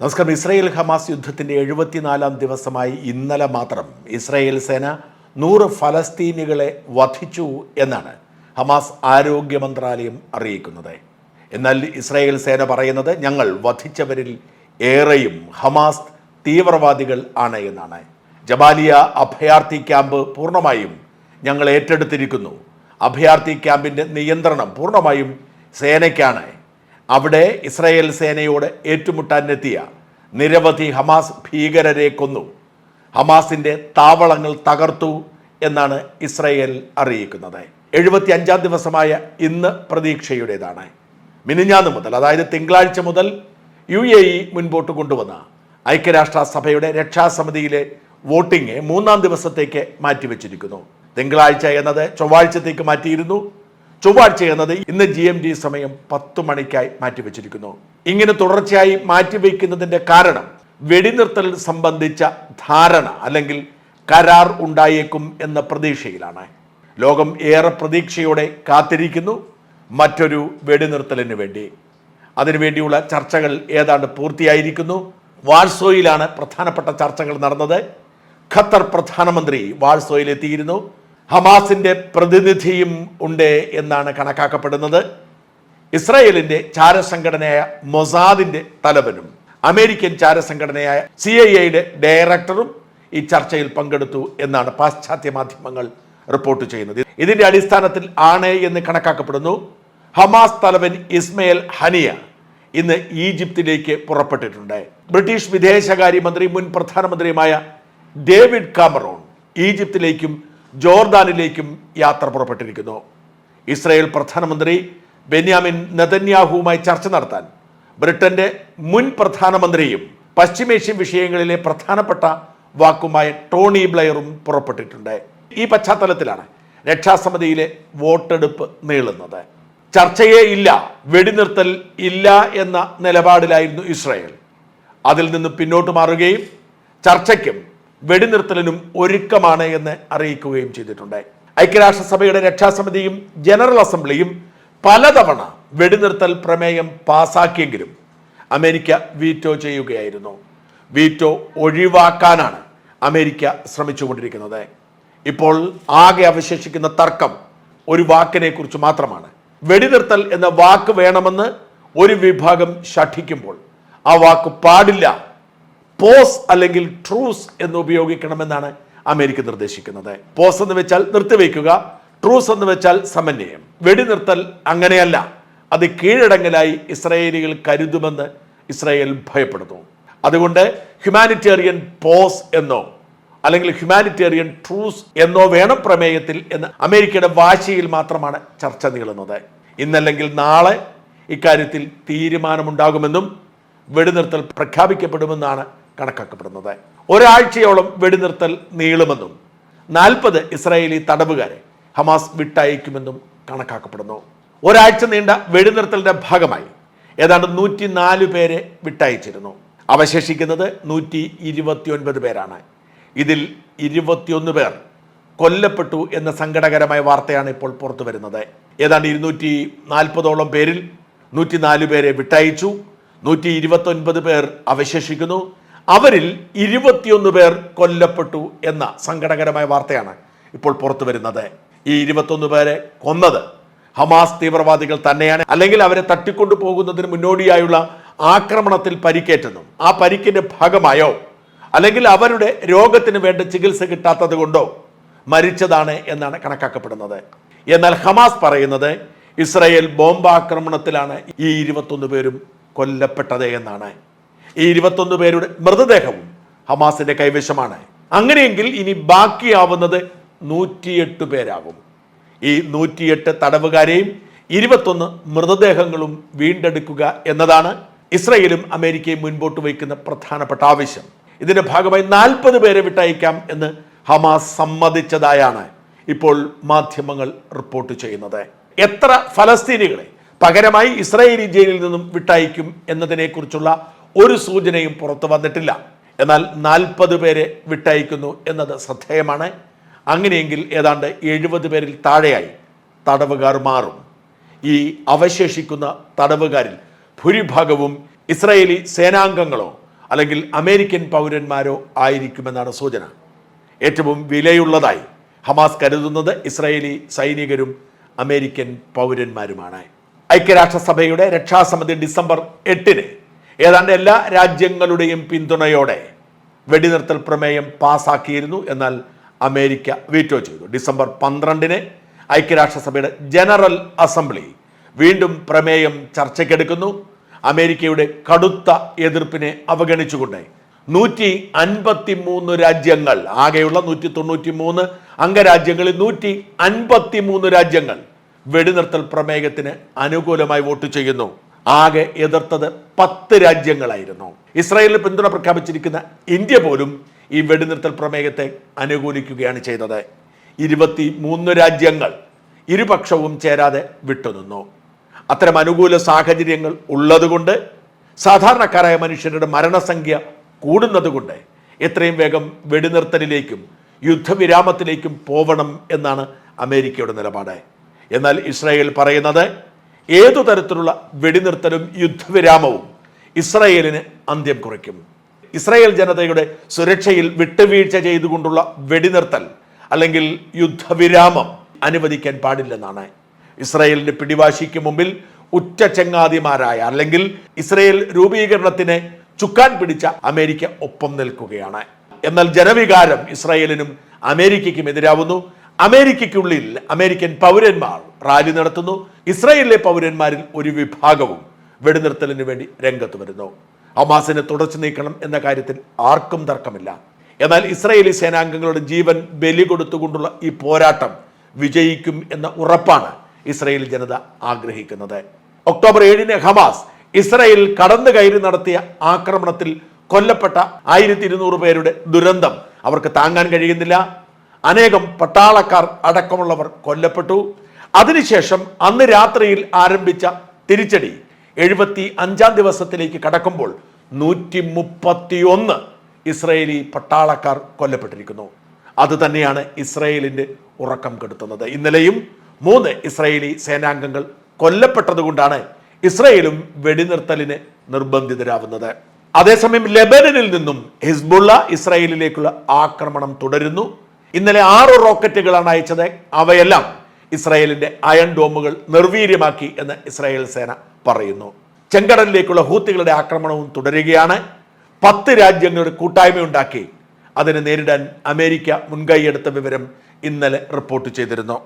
നമസ്കാരം. Israel Hamas യുദ്ധത്തിന്റെ എഴുപത്തിനാലാം ദിവസമായി ഇന്നലെ മാത്രം ഇസ്രായേൽ സേന നൂറ് ഫലസ്തീനികളെ വധിച്ചു എന്നാണ് ഹമാസ് ആരോഗ്യ മന്ത്രാലയം അറിയിക്കുന്നത്. എന്നാൽ ഇസ്രായേൽ സേന പറയുന്നത് ഞങ്ങൾ വധിച്ചവരിൽ ഏറെയും ഹമാസ് തീവ്രവാദികൾ ആണ് എന്നാണ്. ജബാലിയ അഭയാർത്ഥി ക്യാമ്പ് പൂർണമായും ഞങ്ങൾ ഏറ്റെടുത്തിരിക്കുന്നു. അഭയാർത്ഥി ക്യാമ്പിന്റെ നിയന്ത്രണം പൂർണമായും സേനയ്ക്കാണ്. അവിടെ ഇസ്രായേൽ സേനയോട് ഏറ്റുമുട്ടാനെത്തിയ നിരവധി ഹമാസ് ഭീകരരെ കൊന്നു. ഹമാസിന്റെ താവളങ്ങൾ തകർത്തു എന്നാണ് ഇസ്രായേൽ അറിയിക്കുന്നത്. എഴുപത്തി അഞ്ചാം ദിവസമായ ഇന്ന് പ്രതീക്ഷയുടേതാണ്. മിനിഞ്ഞാന്ന് മുതൽ അതായത് തിങ്കളാഴ്ച മുതൽ യു എ ഇ മുൻപോട്ട് കൊണ്ടുവന്ന ഐക്യരാഷ്ട്ര സഭയുടെ രക്ഷാസമിതിയിലെ വോട്ടിംഗ് മൂന്നാം ദിവസത്തേക്ക് മാറ്റിവെച്ചിരിക്കുന്നു. തിങ്കളാഴ്ച എന്നത് ചൊവ്വാഴ്ചത്തേക്ക് മാറ്റിയിരുന്നു. ചൊവ്വാഴ്ച എന്നത് ഇന്ന് ജി എം ടി സമയം പത്ത് മണിക്കായി മാറ്റിവെച്ചിരിക്കുന്നു. ഇങ്ങനെ തുടർച്ചയായി മാറ്റിവെക്കുന്നതിന്റെ കാരണം വെടിനിർത്തൽ സംബന്ധിച്ച ധാരണ അല്ലെങ്കിൽ കരാർ ഉണ്ടായേക്കും എന്ന പ്രതീക്ഷയിലാണ്. ലോകം ഏറെ പ്രതീക്ഷയോടെ കാത്തിരിക്കുന്നു മറ്റൊരു വെടിനിർത്തലിന് വേണ്ടി. അതിനുവേണ്ടിയുള്ള ചർച്ചകൾ ഏതാണ്ട് പൂർത്തിയായിരിക്കുന്നു. വാൾസോയിലാണ് പ്രധാനപ്പെട്ട ചർച്ചകൾ നടന്നത്. ഖത്തർ പ്രധാനമന്ത്രി വാൾസോയിലെത്തിയിരുന്നു ഹമാസിന്റെ പ്രതിനിധിയും ഉണ്ട് എന്നാണ് കണക്കാക്കപ്പെടുന്നത്. ഇസ്രായേലിന്റെ ചാരസംഘടനയായ മൊസാദിന്റെ തലവനും അമേരിക്കൻ ചാരസംഘടനയായ സി ഐ എയുടെ ഡയറക്ടറും ഈ ചർച്ചയിൽ പങ്കെടുത്തു എന്നാണ് പാശ്ചാത്യ മാധ്യമങ്ങൾ റിപ്പോർട്ട് ചെയ്യുന്നത്. ഇതിന്റെ അടിസ്ഥാനത്തിൽ ആണ് എന്ന് കണക്കാക്കപ്പെടുന്നു. ഹമാസ് തലവൻ ഇസ്മയിൽ ഹനിയ ഇന്ന് ഈജിപ്തിലേക്ക് പുറപ്പെട്ടിട്ടുണ്ട്. ബ്രിട്ടീഷ് വിദേശകാര്യമന്ത്രി മുൻ പ്രധാനമന്ത്രിയുമായ ഡേവിഡ് കാമറോൺ ഈജിപ്തിലേക്കും ജോർദാനിലേക്കും യാത്ര പുറപ്പെട്ടിരിക്കുന്നു. ഇസ്രയേൽ പ്രധാനമന്ത്രി ബെന്യാമിൻ നെതന്യാഹുവുമായി ചർച്ച നടത്താൻ ബ്രിട്ടന്റെ മുൻ പ്രധാനമന്ത്രിയും പശ്ചിമേഷ്യൻ വിഷയങ്ങളിലെ പ്രധാനപ്പെട്ട വാക്കുമായ ടോണി ബ്ലെയറും പുറപ്പെട്ടിട്ടുണ്ട്. ഈ പശ്ചാത്തലത്തിലാണ് രക്ഷാസമിതിയിലെ വോട്ടെടുപ്പ് നീളുന്നത്. ചർച്ചയേ ഇല്ല വെടിനിർത്തൽ ഇല്ല എന്ന നിലപാടിലായിരുന്നു ഇസ്രായേൽ. അതിൽ നിന്ന് പിന്നോട്ട് മാറുകയും ചർച്ചയ്ക്കും വെടിനിർത്തലിനും ഒരുക്കമാണ് എന്ന് അറിയിക്കുകയും ചെയ്തിട്ടുണ്ട്. ഐക്യരാഷ്ട്രസഭയുടെ രക്ഷാസമിതിയും ജനറൽ അസംബ്ലിയും പലതവണ വെടിനിർത്തൽ പ്രമേയം പാസാക്കിയെങ്കിലും അമേരിക്ക വീറ്റോ ചെയ്യുകയായിരുന്നു. വീറ്റോ ഒഴിവാക്കാനാണ് അമേരിക്ക ശ്രമിച്ചുകൊണ്ടിരിക്കുന്നത്. ഇപ്പോൾ ആകെ അവശേഷിക്കുന്ന തർക്കം ഒരു വാക്കിനെ കുറിച്ച് മാത്രമാണ്. വെടിനിർത്തൽ എന്ന വാക്ക് വേണമെന്ന് ഒരു വിഭാഗം ശഠിക്കുമ്പോൾ ആ വാക്ക് പാടില്ല പോസ് അല്ലെങ്കിൽ ട്രൂസ് എന്ന് ഉപയോഗിക്കണമെന്നാണ് അമേരിക്ക നിർദ്ദേശിക്കുന്നത്. പോസ് എന്ന് വെച്ചാൽ നിർത്തിവെക്കുക ട്രൂസ് എന്ന് വെച്ചാൽ സമന്വയം. വെടിനിർത്തൽ അങ്ങനെയല്ല. അത് കീഴടങ്ങലായി ഇസ്രായേലികൾ കരുതുമെന്ന് ഇസ്രായേൽ ഭയപ്പെടുന്നു. അതുകൊണ്ട് ഹ്യൂമാനിറ്റേറിയൻ പോസ് എന്നോ അല്ലെങ്കിൽ ഹ്യൂമാനിറ്റേറിയൻ ട്രൂസ് എന്നോ വേണം പ്രമേയത്തിൽ എന്ന് അമേരിക്കയുടെ വാശിയിൽ മാത്രമാണ് ചർച്ച നീളുന്നത്. ഇന്നല്ലെങ്കിൽ നാളെ ഇക്കാര്യത്തിൽ തീരുമാനമുണ്ടാകുമെന്നും വെടിനിർത്തൽ പ്രഖ്യാപിക്കപ്പെടുമെന്നാണ് കണക്കാക്കപ്പെടുന്നത്. ഒരാഴ്ചയോളം വെടിനിർത്തൽ നീളുമെന്നും നാൽപ്പത് ഇസ്രായേലി തടവുകാരെ ഹമാസ് വിട്ടയക്കുമെന്നും കണക്കാക്കപ്പെടുന്നു. ഒരാഴ്ച നീണ്ട വെടിനിർത്തലിന്റെ ഭാഗമായി ഏതാണ്ട് നൂറ്റി നാല് പേരെ വിട്ടയച്ചിരുന്നു. അവശേഷിക്കുന്നത് നൂറ്റി ഇരുപത്തിയൊൻപത് പേരാണ്. ഇതിൽ ഇരുപത്തിയൊന്ന് പേർ കൊല്ലപ്പെട്ടു എന്ന സങ്കടകരമായ വാർത്തയാണ് ഇപ്പോൾ പുറത്തു വരുന്നത്. ഏതാണ്ട് ഇരുന്നൂറ്റി നാൽപ്പതോളം പേരിൽ നൂറ്റി നാല് പേരെ വിട്ടയച്ചു. നൂറ്റി ഇരുപത്തൊൻപത് പേർ അവശേഷിക്കുന്നു. അവരിൽ ഇരുപത്തിയൊന്ന് പേർ കൊല്ലപ്പെട്ടു എന്ന സങ്കടകരമായ വാർത്തയാണ് ഇപ്പോൾ പുറത്തു വരുന്നത്. ഈ ഇരുപത്തൊന്ന് പേരെ കൊന്നത് ഹമാസ് തീവ്രവാദികൾ തന്നെയാണ്. അല്ലെങ്കിൽ അവരെ തട്ടിക്കൊണ്ടു പോകുന്നതിന് മുന്നോടിയായുള്ള ആക്രമണത്തിൽ പരിക്കേറ്റെന്നും ആ പരിക്കിന്റെ ഭാഗമായോ? അല്ലെങ്കിൽ അവരുടെ രോഗത്തിന് വേണ്ട ചികിത്സ കിട്ടാത്തത് കൊണ്ടോ മരിച്ചതാണ് എന്നാണ് കണക്കാക്കപ്പെടുന്നത്. എന്നാൽ ഹമാസ് പറയുന്നത് ഇസ്രായേൽ ബോംബാക്രമണത്തിലാണ് ഈ ഇരുപത്തൊന്ന് പേരും കൊല്ലപ്പെട്ടത് എന്നാണ്. ഈ ഇരുപത്തൊന്ന് പേരുടെ മൃതദേഹവും ഹമാസിന്റെ കൈവശമാണ്. അങ്ങനെയെങ്കിൽ ഇനി ബാക്കിയാവുന്നത് നൂറ്റിയെട്ട് പേരാകും. ഈ നൂറ്റിയെട്ട് തടവുകാരെയും ഇരുപത്തൊന്ന് മൃതദേഹങ്ങളും വീണ്ടെടുക്കുക എന്നതാണ് ഇസ്രയേലും അമേരിക്കയും മുൻപോട്ട് വയ്ക്കുന്ന പ്രധാനപ്പെട്ട ആവശ്യം. ഇതിന്റെ ഭാഗമായി നാൽപ്പത് പേരെ വിട്ടയക്കാം എന്ന് ഹമാസ് സമ്മതിച്ചതായാണ് ഇപ്പോൾ മാധ്യമങ്ങൾ റിപ്പോർട്ട് ചെയ്യുന്നത്. എത്ര ഫലസ്തീനികളെ പകരമായി ഇസ്രായേലി ജയിലിൽ നിന്നും വിട്ടയക്കും എന്നതിനെക്കുറിച്ചുള്ള ഒരു സൂചനയും പുറത്തു വന്നിട്ടില്ല. എന്നാൽ നാൽപ്പത് പേരെ വിട്ടയക്കുന്നു എന്നത് ശ്രദ്ധേയമാണ്. അങ്ങനെയെങ്കിൽ ഏതാണ്ട് എഴുപത് പേരിൽ താഴെയായി തടവുകാർ മാറും. ഈ അവശേഷിക്കുന്ന തടവുകാരിൽ ഭൂരിഭാഗവും ഇസ്രയേലി സേനാംഗങ്ങളോ അല്ലെങ്കിൽ അമേരിക്കൻ പൗരന്മാരോ ആയിരിക്കുമെന്നാണ് സൂചന. ഏറ്റവും വിലയുള്ളതായി ഹമാസ് കരുതുന്നത് ഇസ്രയേലി സൈനികരും അമേരിക്കൻ പൗരന്മാരുമാണ്. ഐക്യരാഷ്ട്രസഭയുടെ രക്ഷാസമിതി ഡിസംബർ എട്ടിന് ഏതാണ്ട് എല്ലാ രാജ്യങ്ങളുടെയും പിന്തുണയോടെ വെടിനിർത്തൽ പ്രമേയം പാസാക്കിയിരുന്നു എന്നാൽ അമേരിക്ക വീറ്റോ ചെയ്തു. ഡിസംബർ പന്ത്രണ്ടിന് ഐക്യരാഷ്ട്രസഭയുടെ ജനറൽ അസംബ്ലി വീണ്ടും പ്രമേയം ചർച്ചയ്ക്കെടുക്കുന്നു. അമേരിക്കയുടെ കടുത്ത എതിർപ്പിനെ അവഗണിച്ചുകൊണ്ട് നൂറ്റി അൻപത്തി മൂന്ന് രാജ്യങ്ങൾ ആകെയുള്ള നൂറ്റി തൊണ്ണൂറ്റി മൂന്ന് അംഗരാജ്യങ്ങളിൽ നൂറ്റി അൻപത്തി മൂന്ന് രാജ്യങ്ങൾ വെടിനിർത്തൽ പ്രമേയത്തിന് അനുകൂലമായി വോട്ട് ചെയ്യുന്നു. ആകെ എതിർത്തത് പത്ത് രാജ്യങ്ങളായിരുന്നു. ഇസ്രായേലിന് പിന്തുണ പ്രഖ്യാപിച്ചിരിക്കുന്ന ഇന്ത്യ പോലും ഈ വെടിനിർത്തൽ പ്രമേയത്തെ അനുകൂലിക്കുകയാണ് ചെയ്തത്. ഇരുപത്തി മൂന്ന് രാജ്യങ്ങൾ ഇരുപക്ഷവും ചേരാതെ വിട്ടുനിന്നു. അത്തരം അനുകൂല സാഹചര്യങ്ങൾ ഉള്ളതുകൊണ്ട് സാധാരണക്കാരായ മനുഷ്യരുടെ മരണസംഖ്യ കൂടുന്നതുകൊണ്ട് എത്രയും വേഗം വെടിനിർത്തലിലേക്കും യുദ്ധവിരാമത്തിലേക്കും പോവണം എന്നാണ് അമേരിക്കയുടെ നിലപാട്. എന്നാൽ ഇസ്രായേൽ പറയുന്നത് ഏതു തരത്തിലുള്ള വെടിനിർത്തലും യുദ്ധവിരാമവും ഇസ്രയേലിന് അന്ത്യം കുറിക്കും. ഇസ്രയേൽ ജനതയുടെ സുരക്ഷയിൽ വിട്ടുവീഴ്ച ചെയ്തുകൊണ്ടുള്ള വെടിനിർത്തൽ അല്ലെങ്കിൽ യുദ്ധവിരാമം അനുവദിക്കാൻ പാടില്ലെന്നാണ്. ഇസ്രയേലിന്റെ പിടിവാശിക്ക് മുമ്പിൽ ഉറ്റ ചങ്ങാതിമാരായ അല്ലെങ്കിൽ ഇസ്രയേൽ രൂപീകരണത്തിന് ചുക്കാൻ പിടിച്ച അമേരിക്ക ഒപ്പം നിൽക്കുകയാണ്. എന്നാൽ ജനവികാരം ഇസ്രയേലിനും അമേരിക്കയ്ക്കും എതിരാവുന്നു. അമേരിക്കയ്ക്കുള്ളിൽ അമേരിക്കൻ പൗരന്മാർ റാലി നടത്തുന്നു. ഇസ്രായേലിലെ പൗരന്മാരിൽ ഒരു വിഭാഗവും വെടിനിർത്തലിന് വേണ്ടി രംഗത്ത് വരുന്നു. ഹമാസിനെ തുടച്ചു നീക്കണം എന്ന കാര്യത്തിൽ ആർക്കും തർക്കമില്ല. എന്നാൽ ഇസ്രായേലി സേനാംഗങ്ങളുടെ ജീവൻ ബലി കൊടുത്തുകൊണ്ടുള്ള ഈ പോരാട്ടം വിജയിക്കും എന്ന ഉറപ്പാണ് ഇസ്രായേൽ ജനത ആഗ്രഹിക്കുന്നത്. ഒക്ടോബർ ഏഴിന് ഹമാസ് ഇസ്രായേൽ കടന്നു കയറി നടത്തിയ ആക്രമണത്തിൽ കൊല്ലപ്പെട്ട ആയിരത്തി ഇരുന്നൂറ് പേരുടെ ദുരന്തം അവർക്ക് താങ്ങാൻ കഴിയുന്നില്ല. അനേകം പട്ടാളക്കാർ അടക്കമുള്ളവർ കൊല്ലപ്പെട്ടു. അതിനുശേഷം അന്ന് രാത്രിയിൽ ആരംഭിച്ച തിരിച്ചടി എഴുപത്തി അഞ്ചാം ദിവസത്തിലേക്ക് കടക്കുമ്പോൾ നൂറ്റി മുപ്പത്തിയൊന്ന് ഇസ്രയേലി പട്ടാളക്കാർ കൊല്ലപ്പെട്ടിരിക്കുന്നു. അത് തന്നെയാണ് ഇസ്രയേലിന്റെ ഉറക്കം കെടുത്തുന്നത്. ഇന്നലെയും മൂന്ന് ഇസ്രയേലി സേനാംഗങ്ങൾ കൊല്ലപ്പെട്ടതുകൊണ്ടാണ് ഇസ്രയേലും വെടിനിർത്തലിന് നിർബന്ധിതരാവുന്നത്. അതേസമയം ലെബനനിൽ നിന്നും ഹിസ്ബുള്ള ഇസ്രയേലിലേക്കുള്ള ആക്രമണം തുടരുന്നു. ഇന്നലെ ആറ് റോക്കറ്റുകളാണ് അയച്ചത്. അവയെല്ലാം ഇസ്രായേലിന്റെ അയൺ ഡോമുകൾ നിർവീര്യമാക്കി എന്ന് ഇസ്രായേൽ സേന പറയുന്നു. ചെങ്കടലിലേക്കുള്ള ഹൂത്തികളുടെ ആക്രമണവും തുടരുകയാണ്. പത്ത് രാജ്യങ്ങളുടെ കൂട്ടായ്മയുണ്ടാക്കി. അതിനെ നേരിടാൻ അമേരിക്ക മുൻകൈയെടുത്ത വിവരം ഇന്നലെ റിപ്പോർട്ട് ചെയ്തിരുന്നു.